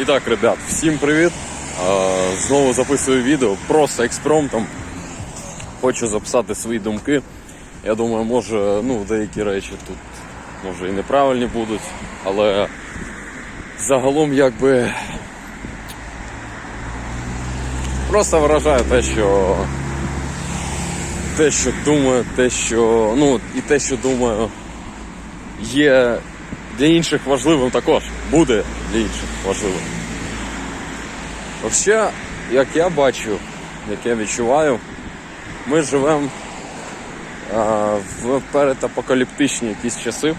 І так, ребят, всім привіт! Знову записую відео, просто експромтом. Хочу записати свої думки. Я думаю, може, ну, деякі речі тут може і неправильні будуть, але загалом якби просто виражаю те, що те, що думаю, те, що. Ну, і те, що думаю, є для інших важливим також. Буде для інших важливим. Взагалі, як я бачу, як я відчуваю, ми живемо в передапокаліптичні якісь часи.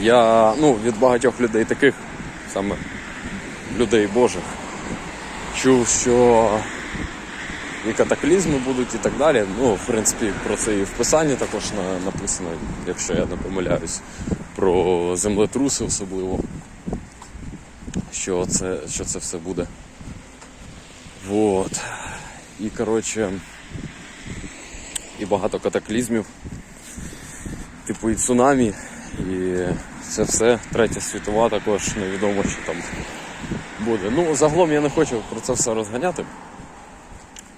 Я ну, від багатьох людей таких, саме людей Божих, чув, що і катаклізми будуть і так далі. Ну, в принципі, про це і в писанні також на- написано, якщо я не помиляюсь, про землетруси особливо. Що це, що це все буде. Вот. І коротше. І багато катаклізмів. Типу і цунамі, і це все. Третя світова також невідомо, що там буде. Ну, загалом я не хочу про це все розганяти.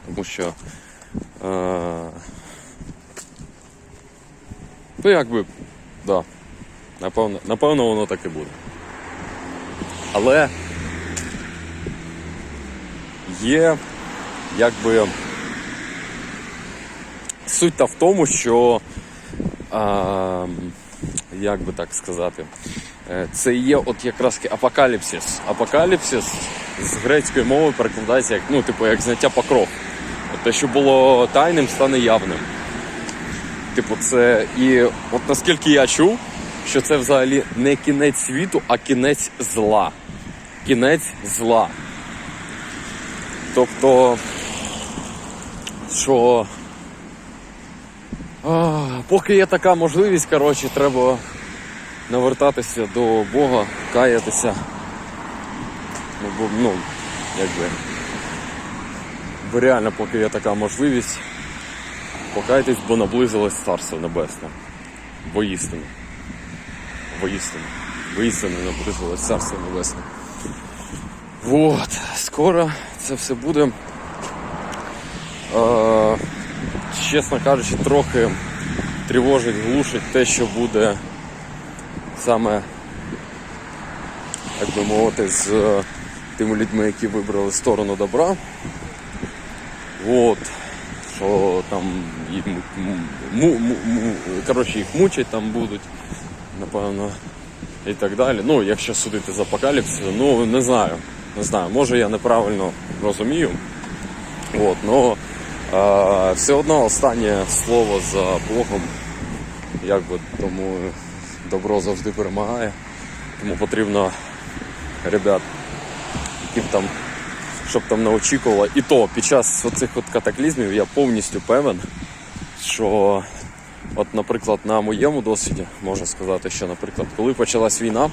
Тому що. Е... Ну якби, да. Напевно, напевно, воно так і буде. Але є якби суть та в тому, що а, як би так сказати, е, це є от якраз апокаліпсис. Апокаліпсис з грецької мови перекладається як, ну, типу, як зняття покров. Те, що було тайним, стане явним. Типу, це і от наскільки я чув, що це взагалі не кінець світу, а кінець зла. Кінець зла. Тобто, що а, поки є така можливість, коротше, треба навертатися до Бога, каятися. Ну, ну, якби. Бо реально, поки є така можливість, покайтесь, бо наблизилось Царство Небесне. Воістину. Воістину. Воістину наблизилось Царство Небесне. Вот, скоро це все буде. Е, чесно кажучи, трохи тривожить, глушить те, що буде саме, як би мовити, з е, тими людьми, які вибрали сторону добра. От, що там їх, м- му, му, му, коротше, їх мучать там будуть, напевно, і так далі. Ну, якщо судити з апокаліпсису, ну не знаю. Не знаю, може я неправильно розумію. От, но е, все одно останнє слово за Богом. Якби тому добро завжди перемагає. Тому потрібно, ребят, які б там, щоб там не очікувало. І то під час оцих от катаклізмів я повністю певен, що, от, наприклад, на моєму досвіді можна сказати, що, наприклад, коли почалась війна.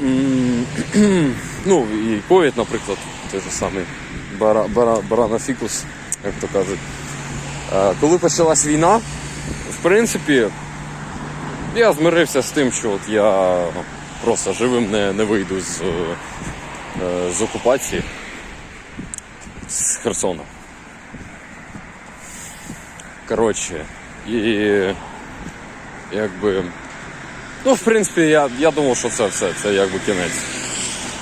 Ну, і ковід, наприклад, той же самий бара, бара, баранофікус, як то кажуть. Е, Коли почалась війна, в принципі, я змирився з тим, що от я просто живим не, не вийду з, е, з окупації з Херсона. Коротше, і якби. Ну, в принципі, я, я думав, що це все, це якби кінець.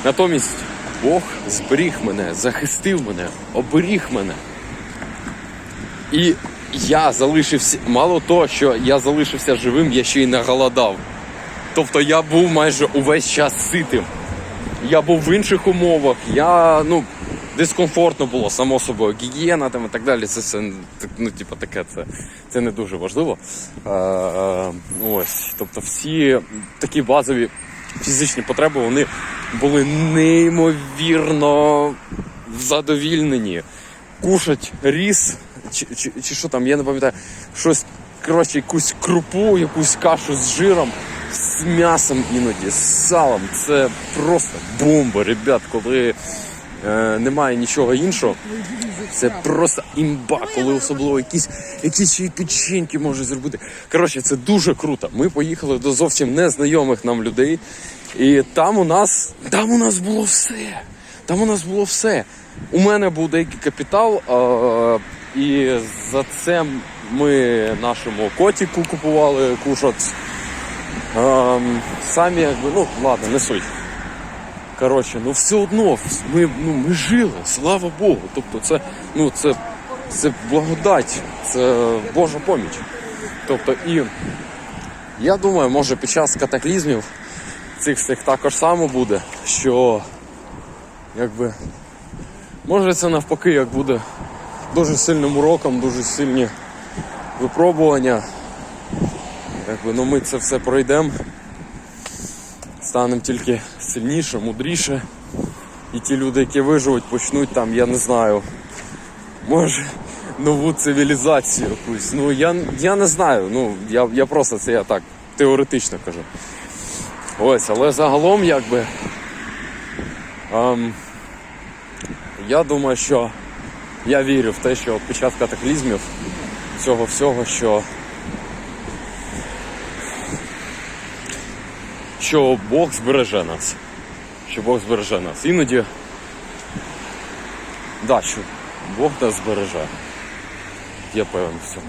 Натомість Бог зберіг мене, захистив мене, оберіг мене. І я залишився, мало того, що я залишився живим, я ще й наголодав. Тобто я був майже увесь час ситим. Я був в інших умовах, я, ну, дискомфортно було, само собою, гігієна там і так далі. Це все, ну, типу, таке, це, це не дуже важливо. Е, е, ось, тобто всі такі базові фізичні потреби, вони були неймовірно задовільнені. Кушать ріс, чи, чи, чи що там, я не пам'ятаю, щось, коротше, якусь крупу, якусь кашу з жиром, з м'ясом іноді, з салом. Це просто бомба, ребят, коли е, немає нічого іншого. Це просто імба, коли особливо якісь, якісь ще й печеньки можуть зробити. Коротше, це дуже круто. Ми поїхали до зовсім незнайомих нам людей, і там у нас, там у нас було все. Там у нас було все. У мене був деякий капітал, е, і за це ми нашому котику купували кушать. Ем, самі якби, ну ладно, не суть. Коротше, ну все одно ми, ну, ми жили, слава Богу. Тобто це, ну, це, це благодать, це Божа поміч. Тобто, і я думаю, може під час катаклізмів цих всіх також само буде, що якби може це навпаки як буде дуже сильним уроком, дуже сильні випробування. Якби, ну, ми це все пройдемо, станемо тільки сильніше, мудріше. І ті люди, які виживуть, почнуть там, я не знаю, може нову цивілізацію якусь. Ну я, я не знаю. Ну, я, я просто це я так теоретично кажу. Ось, але загалом якби. Ем, я думаю, що я вірю в те, що під час катаклізмів цього всього, що що Бог збереже нас. Що Бог збереже нас. Іноді. Да, що Бог нас збереже. Я певен в цьому.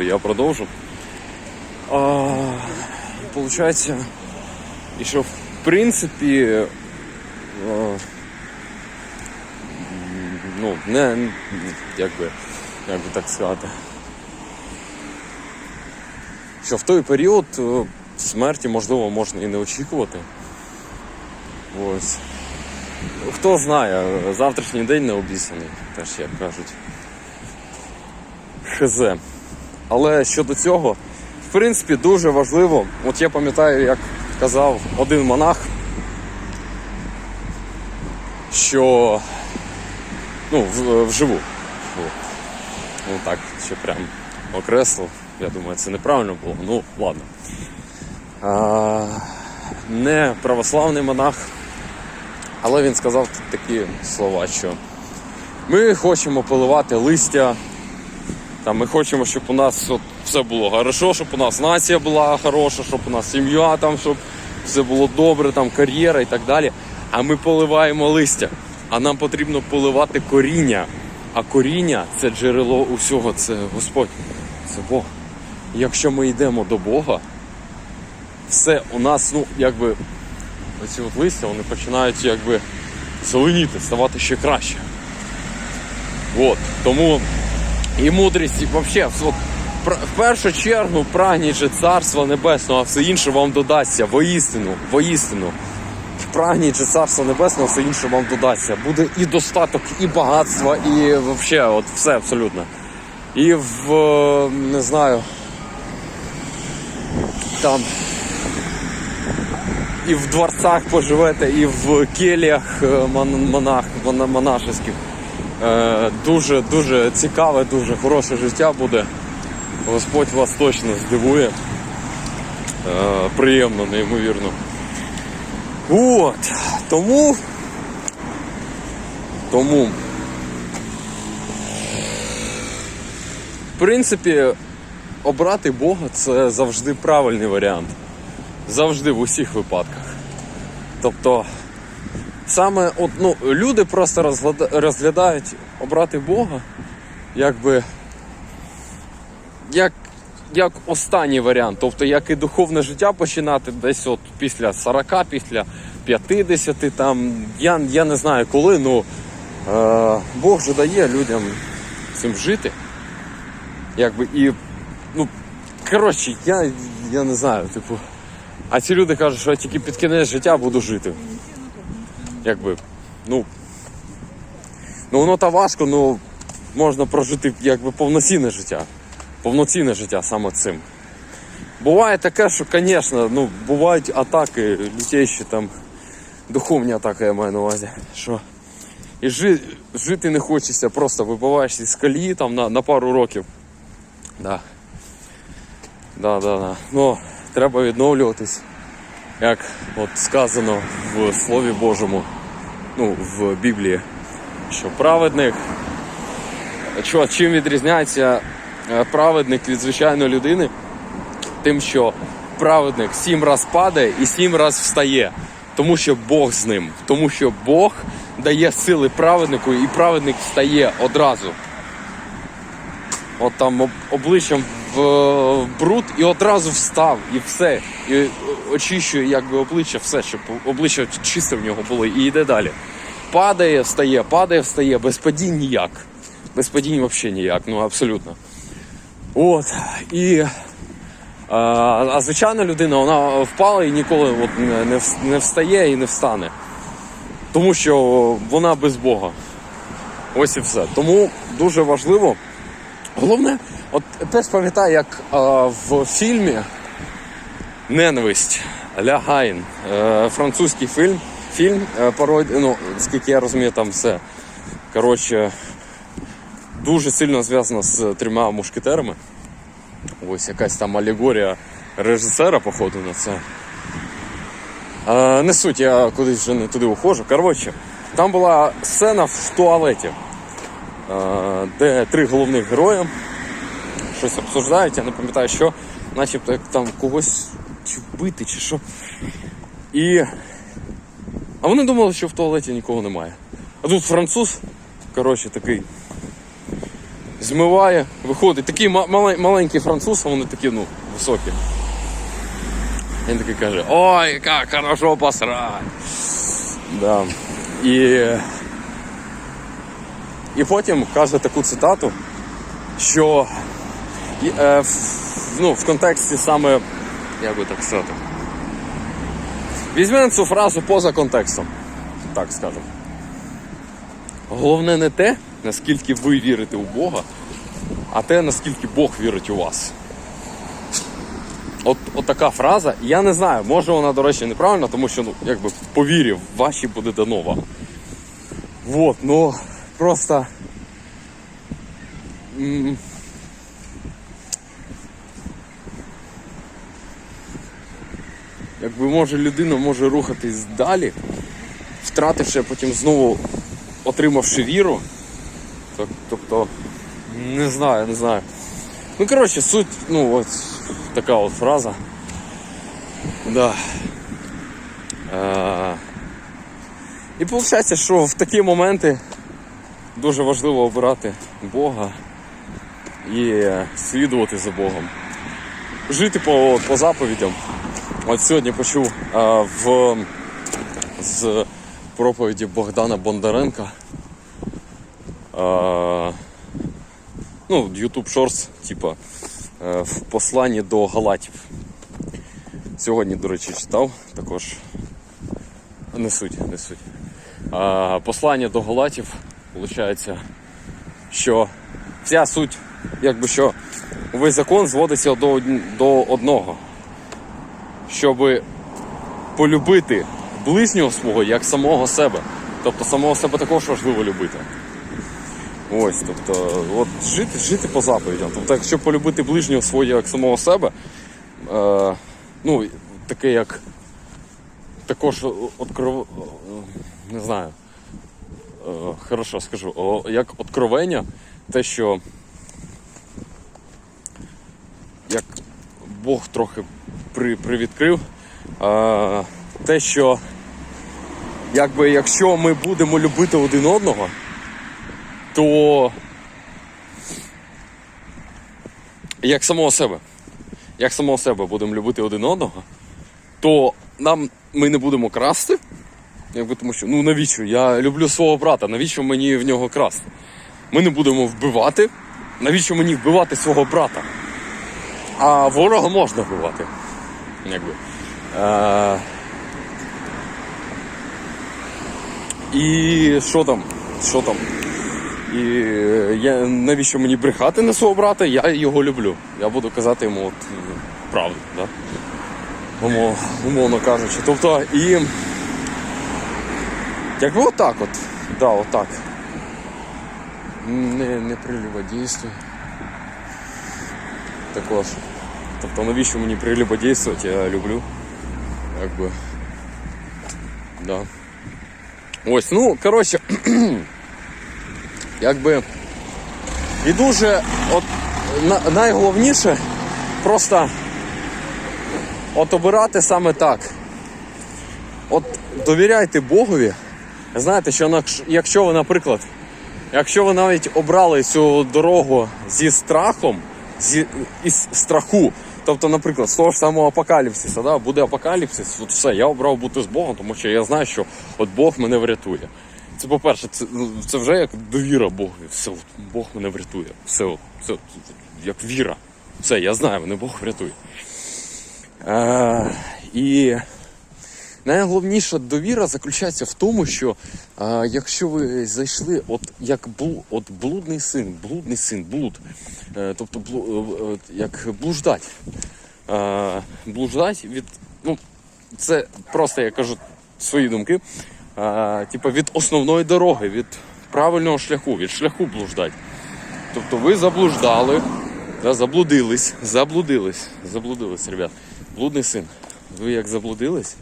Отже, я продовжу. А, получається, і що в принципі, а, ну, не, як би, як би так сказати, що в той період е, смерті, можливо, можна і не очікувати. Ось. Хто знає, завтрашній день не обіцяний, теж як кажуть. ХЗ. Але щодо цього, в принципі, дуже важливо. От я пам'ятаю, як казав один монах, що ну, вживу. Ну так, ще прям окреслив. Я думаю, це неправильно було. Ну, ладно. А, не православний монах, але він сказав такі слова, що ми хочемо поливати листя там ми хочемо, щоб у нас от все було хорошо, щоб у нас нація була хороша, щоб у нас сім'я, там, щоб все було добре, там кар'єра і так далі. А ми поливаємо листя. А нам потрібно поливати коріння. А коріння це джерело усього, це Господь, це Бог. Якщо ми йдемо до Бога, все у нас, ну, якби, оці от листя, вони починають якби зеленіти, ставати ще краще. От, тому і мудрість, і взагалі, от, в першу чергу прагніть же царства небесного, а все інше вам додасться. Воістину, воістину. Прагніть же царства небесного, все інше вам додасться. Буде і достаток, і багатство, і взагалі, от все абсолютно. І в не знаю. Там. І в дворцях поживете, і в келіях е, монашеських. Е, дуже дуже цікаве, дуже хороше життя буде. Господь вас точно здивує. Е, приємно, неймовірно. От. Тому. Тому. В принципі, обрати Бога це завжди правильний варіант. Завжди в усіх випадках. Тобто. Саме от, ну, люди просто розглядають обрати Бога, якби як, як останній варіант. Тобто, як і духовне життя починати десь от після 40, після 50, там, я, я не знаю коли, ну е, Бог же дає людям цим жити. Якби і, ну, коротше, я, я не знаю, типу. А ці люди кажуть, що я тільки під кінець життя буду жити якби, ну. Ну воно та важко, ну можна прожити якби повноцінне життя. повноцінне життя саме цим. Буває таке, що, звісно, ну, бувають атаки, лютейші там, духовні атаки, я маю на увазі. Що і жи, жити не хочеться, просто вибиваєшся з колії там на, на пару років. Да. Да, да, да. Ну, треба відновлюватись, як от сказано в Слові Божому, ну, в Біблії, що праведник. Що, чим відрізняється е, праведник від звичайної людини? Тим, що праведник сім раз падає і сім раз встає. Тому що Бог з ним. Тому що Бог дає сили праведнику, і праведник встає одразу. От там об- обличчям в бруд і одразу встав, і все. І очищує якби обличчя, все, щоб обличчя чисте в нього було, і йде далі. Падає, встає, падає, встає, без падінь ніяк. Без падінь взагалі ніяк, ну абсолютно. От. І а, а звичайна людина, вона впала і ніколи от, не не встає і не встане. Тому що вона без Бога. Ось і все. Тому дуже важливо. Головне, от теж пам'ятаю, як а, в фільмі Ненависть Ля Гайн, е, французький фільм, фільм е, пародія, ну, скільки я розумію, там все. Коротше, дуже сильно зв'язано з трьома мушкетерами. Ось якась там алегорія режисера, походу, на це. Е, не суть, я кудись вже не туди уходжу. Коротше, там була сцена в туалеті, е, де три головних героя щось обсуждають, я не пам'ятаю що, начебто як там когось чи вбити, чи що. І. А вони думали, що в туалеті нікого немає. А тут француз, коротше, такий. Змиває, виходить. Такий маленький француз, а вони такі, ну, високі. Він такий каже, ой, як хорошо посрать. Да. І, і потім каже таку цитату, що е, ну, в контексті саме, як би так сказати, візьмемо цю фразу поза контекстом, так скажемо. Головне не те, наскільки ви вірите у Бога, а те, наскільки Бог вірить у вас. От, от така фраза, я не знаю, може вона, до речі, неправильна, тому що, ну, якби по вірі ваші буде дано вам. Вот, ну просто. Якби може людина може рухатись далі, втративши, а потім знову отримавши віру. Тоб- Тобто, не знаю, не знаю. Ну, коротше, суть, ну, от така от фраза. Да. Е, і виходить, що в такі моменти дуже важливо обирати Бога і слідувати за Богом. Жити по, по заповідям. От сьогодні почув а, в, з проповіді Богдана Бондаренка. А, ну, YouTube Shorts, типа, е, в посланні до Галатів. Сьогодні, до речі, читав також. Не суть, не суть. А, послання до Галатів, виходить, що вся суть, якби що весь закон зводиться до, до одного щоб полюбити ближнього свого як самого себе. Тобто самого себе також важливо любити. Ось, тобто, от жити, жити по заповідям. Тобто, якщо полюбити ближнього свого як самого себе, е, ну, таке як також откров... не знаю. Е, хорошо скажу, о, як откровення, те, що як Бог трохи при, привідкрив, е, те, що якби якщо ми будемо любити один одного, то як самого себе, як самого себе будемо любити один одного, то нам ми не будемо красти. Якби тому що ну навіщо? Я люблю свого брата, навіщо мені в нього красти? Ми не будемо вбивати. Навіщо мені вбивати свого брата? А ворога можна вбивати. Якби. Е... І що там? Що там? І е, я, навіщо мені брехати на свого брата? Я його люблю. Я буду казати йому от, правду. Да? Умовно кажучи. Тобто, і якби отак от. Да, отак. Не, не прелюбодійствуй. Також. Тобто навіщо мені прелюбодійствувати, я люблю. Якби. Да. Ось, ну, коротше, якби. І дуже от на, найголовніше просто от обирати саме так. От довіряйте Богові. Знаєте, що якщо ви, наприклад, якщо ви навіть обрали цю дорогу зі страхом, зі, із страху, тобто, наприклад, з того ж самого апокаліпсиса, да, буде апокаліпсис, от все, я обрав бути з Богом, тому що я знаю, що от Бог мене врятує. Це по-перше, це, це вже як довіра Богу. Все, Бог мене врятує. Все, це, як віра. Все, я знаю, мене Бог врятує. Е, і найголовніша довіра заключається в тому, що е, якщо ви зайшли, от як блу, от блудний син, блудний син, блуд, е, тобто блу, е, е, як блуждать. Е, блуждать від. Ну, це просто я кажу свої думки. Е, типу від основної дороги, від правильного шляху, від шляху блуждать. Тобто ви заблуждали, да, заблудились, заблудились, заблудились, ребят. Блудний син. Ви як заблудились,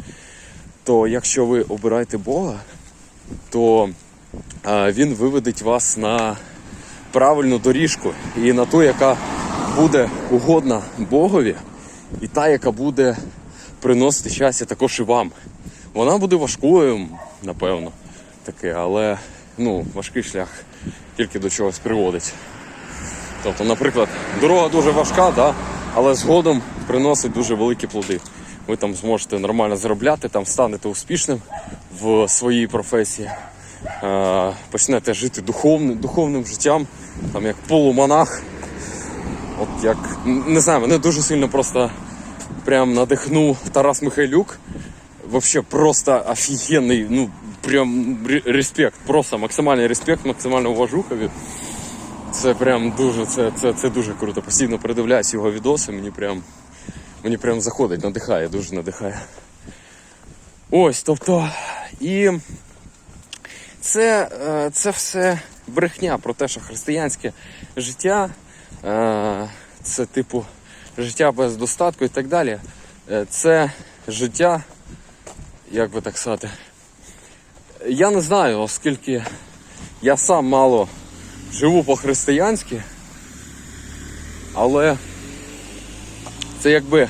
то якщо ви обираєте Бога, то він виведеть вас на правильну доріжку і на ту, яка буде угодна Богові, і та, яка буде приносити щастя також і вам. Вона буде важкою, напевно, таке, але ну, важкий шлях тільки до чогось приводить. Тобто, наприклад, дорога дуже важка, да, але згодом приносить дуже великі плоди. Ви там зможете нормально заробляти, там станете успішним в своїй професії, е, почнете жити духовним, духовним життям, там як полумонах. От як не знаю, мене дуже сильно просто прям надихнув Тарас Михайлюк. Вообще просто офігенний, ну прям респект, просто максимальний респект, максимальна уважухові. Це прям дуже, це, це, це дуже круто. Постійно передивляюсь його відоси, мені прям, мені прям заходить, надихає, дуже надихає. Ось, тобто, і це, е, це все брехня про те, що християнське життя е, це типу життя без достатку і так далі. Е, Це життя, як би так сказати. Я не знаю, оскільки я сам мало живу по-християнськи, але це якби.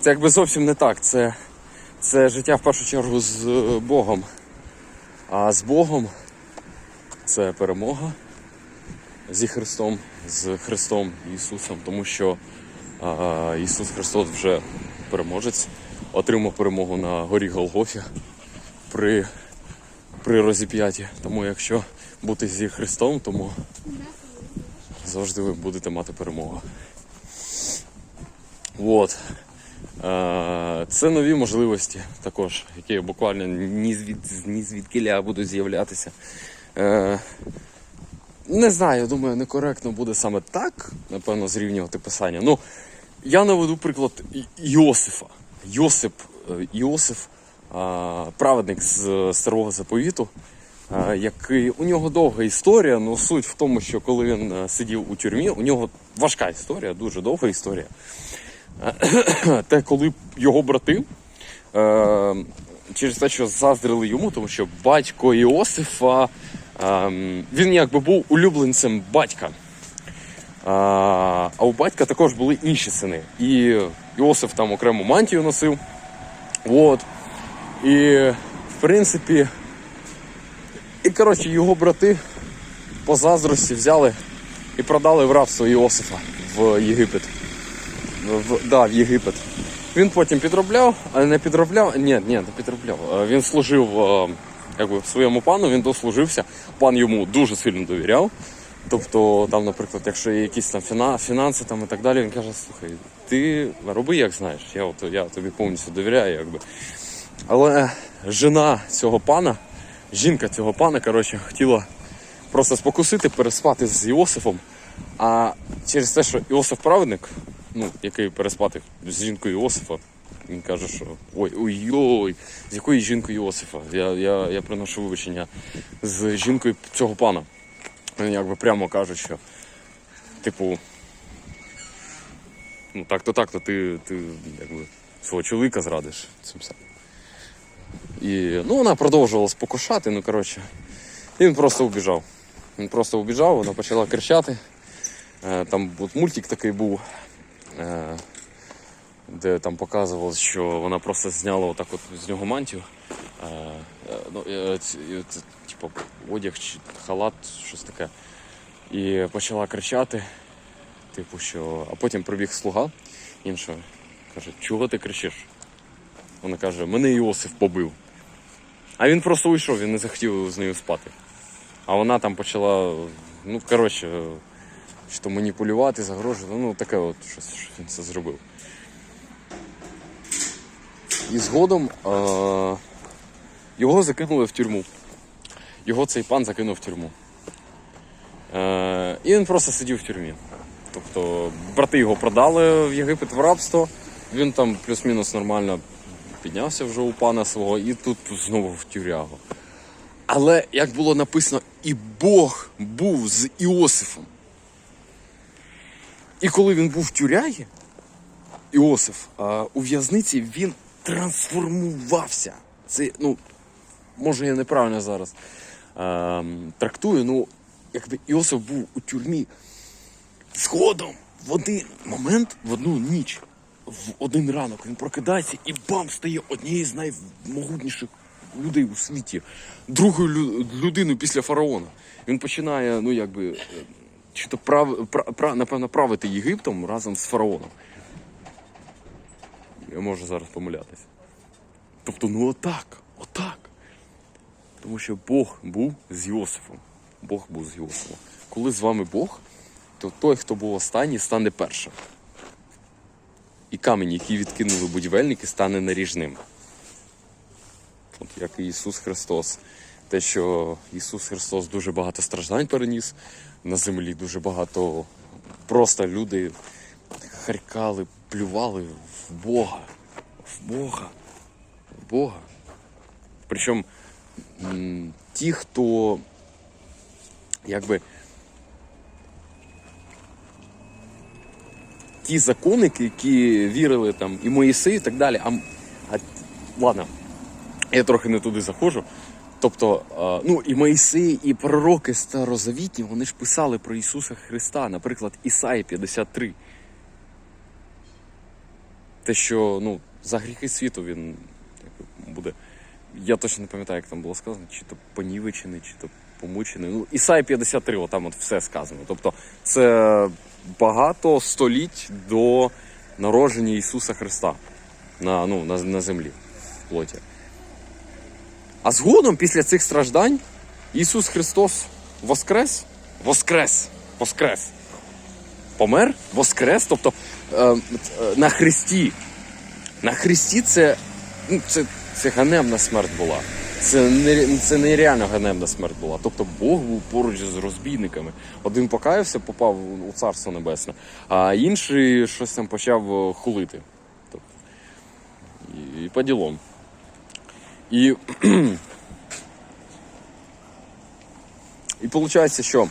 Це якби зовсім не так. Це, це життя в першу чергу з е, Богом. А з Богом це перемога зі Христом, з Христом Ісусом, тому що а, Ісус Христос вже переможець, отримав перемогу на горі Голгофі при, при розіп'яті. Тому якщо бути зі Христом, тому завжди ви будете мати перемогу. От. Е, Це нові можливості також, які буквально ні звід, ні звідкіля будуть з'являтися. Е, Не знаю, думаю, некоректно буде саме так, напевно, зрівнювати писання. Ну, я наведу приклад Йосифа. Йосип, е, Йосиф, праведник з е, старого заповіту, який у нього довга історія, але суть в тому, що коли він е, сидів у тюрмі, у нього важка історія, дуже довга історія. Те, коли його брати е, через те, що заздрили йому, тому що батько Іосифа, е, він якби був улюбленцем батька. А у батька також були інші сини. І Іосиф там окрему мантію носив. От. І в принципі, і коротше, його брати по заздрості взяли і продали в рабство Іосифа в Єгипет. В, да, в Єгипет. Він потім підробляв, але не підробляв. Ні, ні, не підробляв. Е, Він служив е, якби, своєму пану, він дослужився. Пан йому дуже сильно довіряв. Тобто, там, наприклад, якщо є якісь там фіна- фінанси там, і так далі, він каже, слухай, ти роби як знаєш, я, от, я тобі повністю довіряю. Якби. Але жена цього пана, жінка цього пана, коротше, хотіла просто спокусити, переспати з Іосифом. А через те, що Іосиф праведник, ну, який переспати з жінкою Іосифа, він каже, що ой, ой, ой, з якою жінкою Іосифа? Я, я, я приношу вибачення з жінкою цього пана. Він якби прямо каже, що, типу, ну так-то так-то ти, ти якби свого чоловіка зрадиш цим самим. І ну, вона продовжувала спокушати, ну коротше. І він просто убіжав. Він просто убіжав, вона почала кричати. Е, Там от мультик такий був, де там показувалось, що вона просто зняла отак от з нього мантію. Е, е, Ну, е, е, типу, одяг чи халат, щось таке. І почала кричати. Типу, що. А потім прибіг слуга іншого. Каже, чого ти кричиш? Вона каже, мене Іосиф побив. А він просто уйшов, він не захотів з нею спати. А вона там почала, ну, коротше, що маніпулювати, загрожувати, ну таке от щось, що він це зробив. І згодом е- його закинули в тюрму. Його цей пан закинув в тюрму. Е- і він просто сидів в тюрмі. Тобто брати його продали в Єгипет в рабство. Він там плюс-мінус нормально піднявся вже у пана свого і тут знову в тюрягу. Але як було написано, і Бог був з Іосифом. І коли він був в тюрягі, Іосиф, у в'язниці він трансформувався. Це, ну, може, я неправильно зараз трактую, ну, якби Іосиф був у тюрмі згодом в один момент, в одну ніч, в один ранок він прокидається і бам стає однією з наймогутніших людей у світі, другою лю- людиною після фараона. Він починає, ну якби, чи то прав, пра, пра- напевно, правити Єгиптом разом з фараоном. Я можу зараз помилятися. Тобто, ну отак, отак. Тому що Бог був з Йосифом. Бог був з Йосифом. Коли з вами Бог, то той, хто був останній, стане першим. І камінь, який відкинули будівельники, стане наріжним. От як і Ісус Христос. Те, що Ісус Христос дуже багато страждань переніс на землі, дуже багато просто люди харкали, плювали в Бога. В Бога. В Бога. Причому ті, хто якби ті законники, які вірили там і Моїсей, і так далі. А, а ладно, я трохи не туди заходжу. Тобто, е, ну і Моїсей, і пророки старозавітні, вони ж писали про Ісуса Христа, наприклад, Ісаї 53. Те, що ну, за гріхи світу він буде. Я точно не пам'ятаю, як там було сказано, чи то понівечений, чи то помучений. Ну, Ісаї 53, отам от все сказано. Тобто, це багато століть до народження Ісуса Христа на, ну, на, на землі в плоті. А згодом, після цих страждань, Ісус Христос воскрес, воскрес, воскрес. Помер, воскрес, тобто е, е, на Христі. На Христі це, ну, це, це ганебна смерть була. Це, не, це нереально ганебна смерть була. Тобто Бог був поруч з розбійниками. Один покаявся, попав у Царство Небесне, а інший щось там почав е, хулити. Тобто, і, і по ділам. І, і виходить, що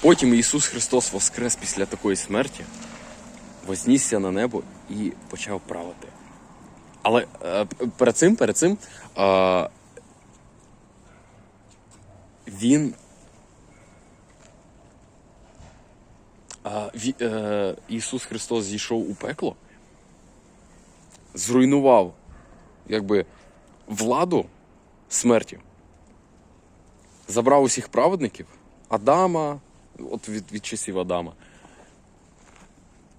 потім Ісус Христос воскрес після такої смерті, вознісся на небо і почав правити. Але е, перед цим, перед цим е, він. е, е, Ісус Христос зійшов у пекло, зруйнував якби владу смерті. Забрав усіх праведників, Адама, от від, від часів Адама.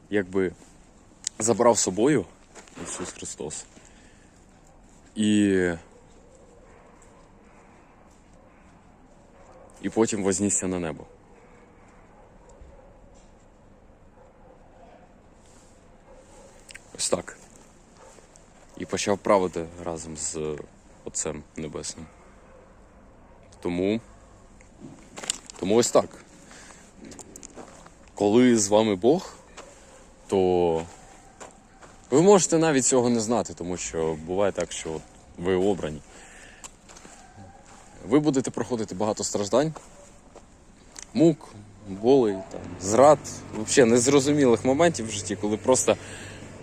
Якби забрав собою Ісус Христос. І. І потім вознісся на небо. Ось так. І почав правити разом з Отцем Небесним. Тому Тому ось так. Коли з вами Бог, то ви можете навіть цього не знати, тому що буває так, що ви обрані. Ви будете проходити багато страждань, мук, болей, там, зрад, взагалі незрозумілих моментів в житті, коли просто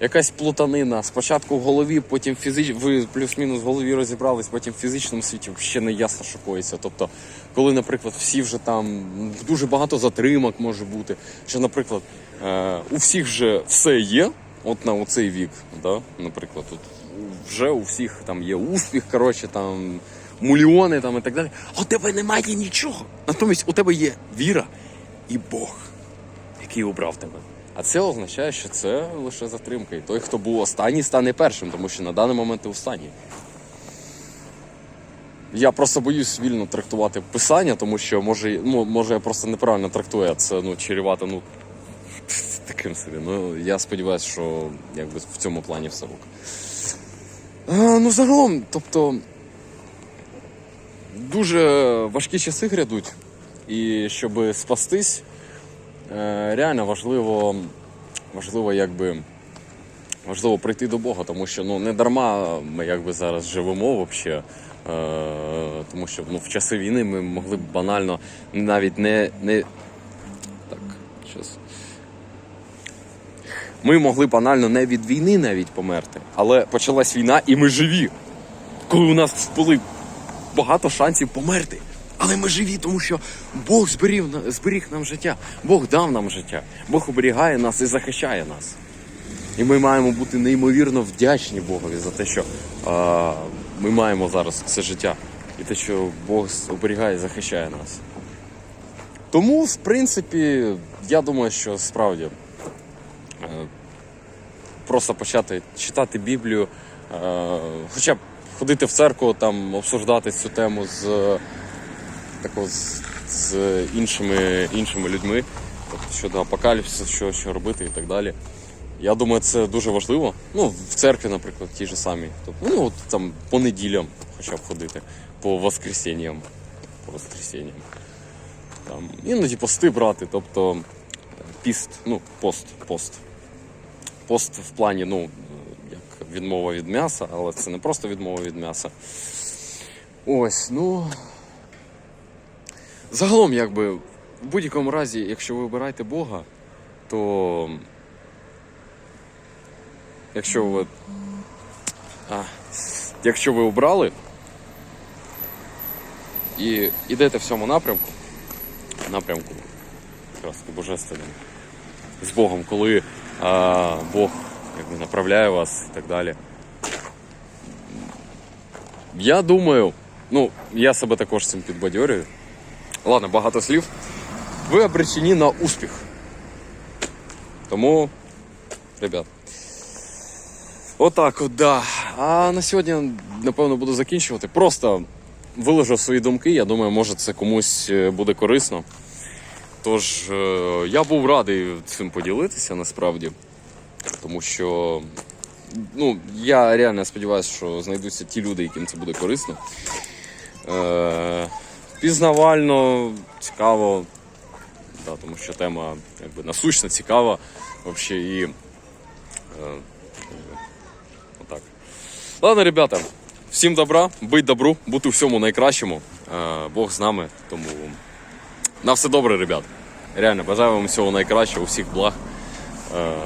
якась плутанина спочатку в голові, потім фізично, ви плюс-мінус в голові розібрались, потім в фізичному світі ще не ясно, що коїться. Тобто, коли, наприклад, всі вже там дуже багато затримок може бути, що, наприклад, е, у всіх вже все є, от на оцей вік, да? наприклад, тут вже у всіх там є успіх, коротше, там мільйони там і так далі. У тебе немає нічого. Натомість у тебе є віра і Бог, який обрав тебе. А це означає, що це лише затримка. І той, хто був останній, стане першим, тому що на даний момент ти останній. Я просто боюсь вільно трактувати писання, тому що може, ну, може я просто неправильно трактую, а це ну, чарівато, ну таким собі. Ну, я сподіваюся, що якби в цьому плані все ок. Ну, загалом, тобто, дуже важкі часи грядуть. І щоб спастись, реально важливо, важливо, якби. Важливо прийти до Бога, тому що ну не дарма ми якби зараз живемо взагалі. Е, тому що ну, в часи війни ми могли б банально навіть не. не... Так, щас. Ми могли банально не від війни навіть померти, але почалась війна і ми живі. Коли у нас були багато шансів померти. Але ми живі, тому що Бог зберіг, зберіг нам життя, Бог дав нам життя, Бог оберігає нас і захищає нас. І ми маємо бути неймовірно вдячні Богові за те, що а, ми маємо зараз це життя. І те, що Бог оберігає і захищає нас. Тому, в принципі, я думаю, що справді е, просто почати читати Біблію, е, хоча б ходити в церкву, там, обсуждати цю тему з, е, тако, з, з іншими, іншими людьми, тобто щодо апокаліпсису, що, що робити і так далі. Я думаю, це дуже важливо. Ну, в церкві, наприклад, ті ж самі. Тобто, ну, от там по неділям хоча б ходити, по воскресінням. По воскресінням. Там, іноді пости брати, тобто піст, ну, пост, пост. Пост в плані, ну, як відмова від м'яса, але це не просто відмова від м'яса. Ось, ну. Загалом, якби, в будь-якому разі, якщо ви обираєте Бога, то якщо ви. А, якщо ви обрали і йдете в цьому напрямку, напрямку якраз таки божественним, з Богом, коли а, Бог якби, направляє вас і так далі. Я думаю, ну, я себе також цим підбадьорюю. Ладно, багато слів. Ви обречені на успіх. Тому, ребят. Отак от, да. А на сьогодні, напевно, буду закінчувати. Просто виложу свої думки. Я думаю, може це комусь е, буде корисно. Тож, е, я був радий цим поділитися насправді. Тому що ну, я реально сподіваюся, що знайдуться ті люди, яким це буде корисно. Е, пізнавально, цікаво, да, тому що тема якби, насущна, цікава. Вообще, і, е, отак. Ладно, ребята, всім добра, бить добру, бути у всьому найкращому. Е, Бог з нами, тому на все добре, ребят. Реально, бажаю вам всього найкращого, усіх благ. Е,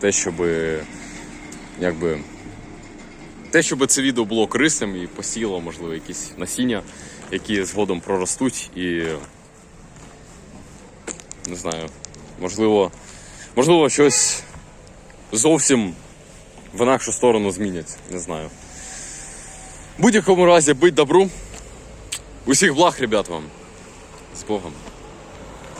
те, щоб якби те, щоб це відео було корисним і посіяло, можливо, якісь насіння, які згодом проростуть і не знаю, можливо, можливо, щось зовсім в інакшу сторону змінять. Не знаю. В будь-якому разі, бить добру. Усіх благ, ребят, вам. З Богом.